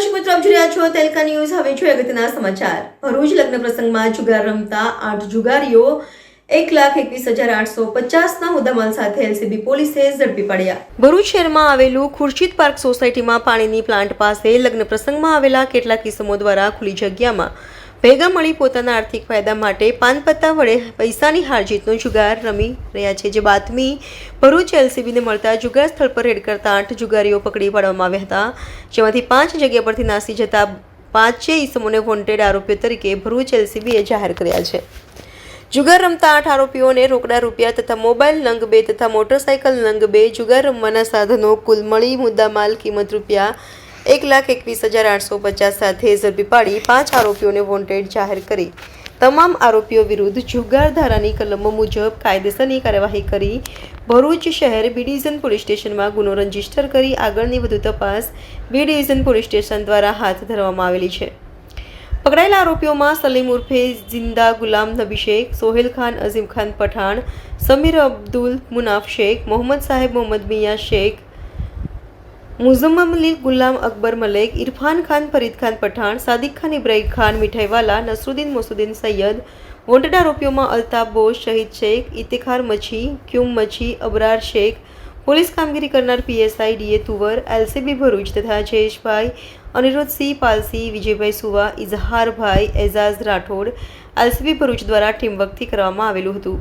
રહ્યા છો તેલકા ન્યૂઝ. હવે જોઈએ અગત્યના સમાચાર. ભરૂચ લગ્ન પ્રસંગમાં જુગાર રમતા આઠ જુગારીઓ એક લાખ એકવીસ હજાર આઠસો પચાસના મુદ્દામાલ સાથે એલસીબી પોલીસે ઝડપી પડ્યા. ભરૂચ શહેરમાં આવેલું ખુરશીદ પાર્ક સોસાયટીમાં પાણીની પ્લાન્ટ પાસે લગ્ન પ્રસંગમાં આવેલા કેટલાક કિસ્મો દ્વારા ખુલ્લી જગ્યામાં ભેગા મળી પોતાના આર્થિક ફાયદા માટે પાનપત્તા વડે પૈસાની હારજીતનો જુગાર રમી રહ્યા છે. જે બાતમી ભરૂચ એલસીબીને મળતા જુગાર સ્થળ પર રેડ કરતા આઠ જુગારીઓ પકડી પાડવામાં આવ્યા હતા. જેમાંથી પાંચ જગ્યા પરથી નાસી જતા પાંચે ઇસમોને વોન્ટેડ આરોપીઓ તરીકે ભરૂચ એલસીબીએ જાહેર કર્યા છે. જુગાર રમતા આઠ આરોપીઓને રોકડા રૂપિયા તથા મોબાઈલ નંગ બે તથા મોટરસાયકલ નંગ બે જુગાર રમવાના સાધનો કુલ મળી મુદ્દામાલ કિંમત રૂપિયા એક લાખ એકવીસ હજાર આઠસો પચાસ સાથે ઝડપી પાડી પાંચ આરોપીઓને વોન્ટેડ જાહેર કરી. તમામ આરોપીઓ વિરુદ્ધ જુગાર ધારાની કલમો મુજબ કાયદેસરની કાર્યવાહી કરી. ભરૂચ શહેર બી ડિવિઝન પોલીસ સ્ટેશનમાં ગુનો રજિસ્ટર કરી આગળની વધુ તપાસ બી ડિવિઝન પોલીસ સ્ટેશન દ્વારા હાથ ધરવામાં આવેલી છે. પકડાયેલા આરોપીઓમાં સલીમ ઉર્ફે જિંદા ગુલામ નબી શેખ સોહેલ ખાન, અઝીમ ખાન પઠાણ, સમીર અબ્દુલ મુનાફ શેખ, મોહમ્મદ સાહેબ, મોહમ્મદ મિયા શેખ મુઝમ્મલી ગુલામ અકબર મલેક, ઇરફાન ખાન, ફરીદ ખાન પઠાણ, સાદિક ખાન, ઇબ્રાહિમ ખાન, મીઠાઈવાલા, નસરુદ્દીન મોસુદ્દીન સૈયદ વોન્ટેડ આરોપીઓમાં અલ્તાફ બોઝ, શહીદ શેખ, ઇતિખાર મછી ક્યુમ મછી અબરાર શેખ, પોલીસ કામગીરી કરનાર PSI DA Tuvar, LCB Bharuch તથા જયેશભાઈ અનિરુદ્ધસિંહ પાલસી, વિજયભાઈ સુવા, ઇઝહારભાઈ, એઝાઝ રાઠોડ, એલસીબી ભરૂચ દ્વારા ટીમવર્કથી કરવામાં આવેલું હતું.